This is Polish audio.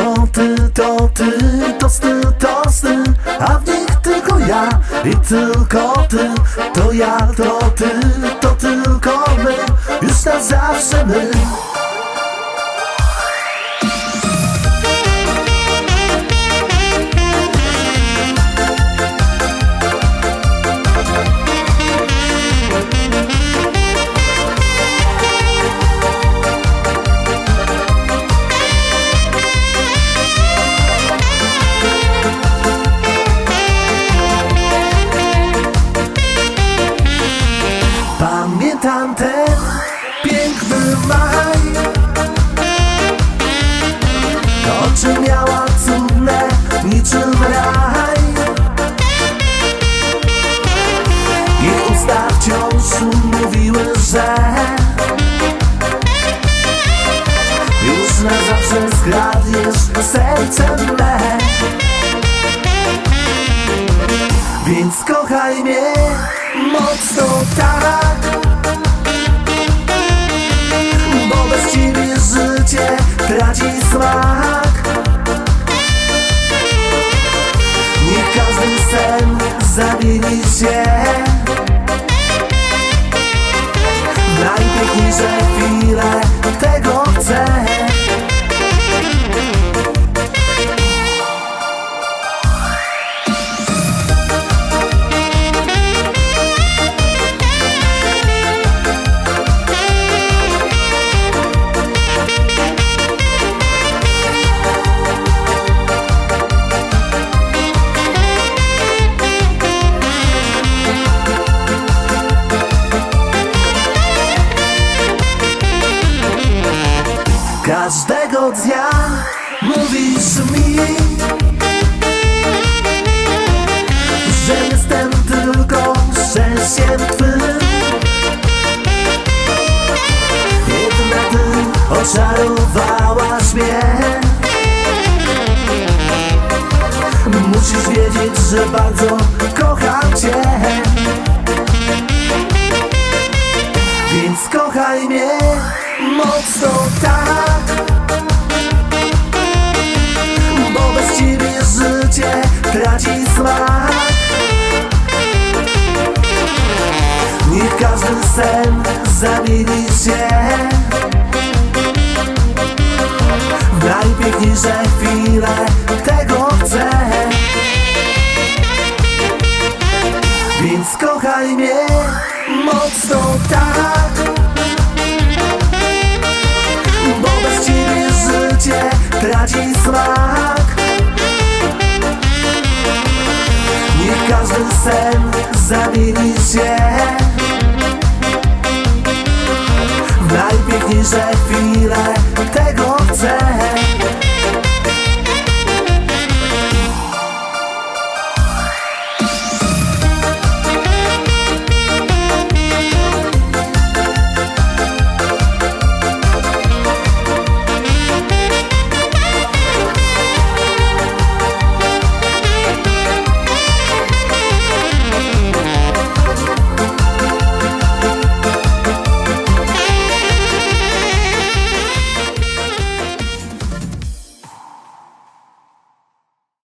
To ty, to ty, tosty, tosty A w nich tylko ja i tylko ty. To ja, to ty, to tylko my Już na zawsze my Ten piękny maj. Oczy miała cudne niczym raj. I usta wciąż mówiły, że Już na zawsze zgadniesz sercem me Więc kochaj mnie mocno tak sen zamieni się Najpiękniejsze chwile tego chcę Każdego dnia mówisz mi Że jestem tylko szczęściem twym. Jednak ty oczarowałaś mnie. Musisz wiedzieć, że bardzo kocham cię. Więc kochaj mnie mocno tak sen zamieni się. W najpiękniejsze chwile tego chcę. Więc kochaj mnie mocno tak. Bo bez ciebie życie traci smak. Niech każdy sen zamieni się najpiękniejsze chwile tego chcę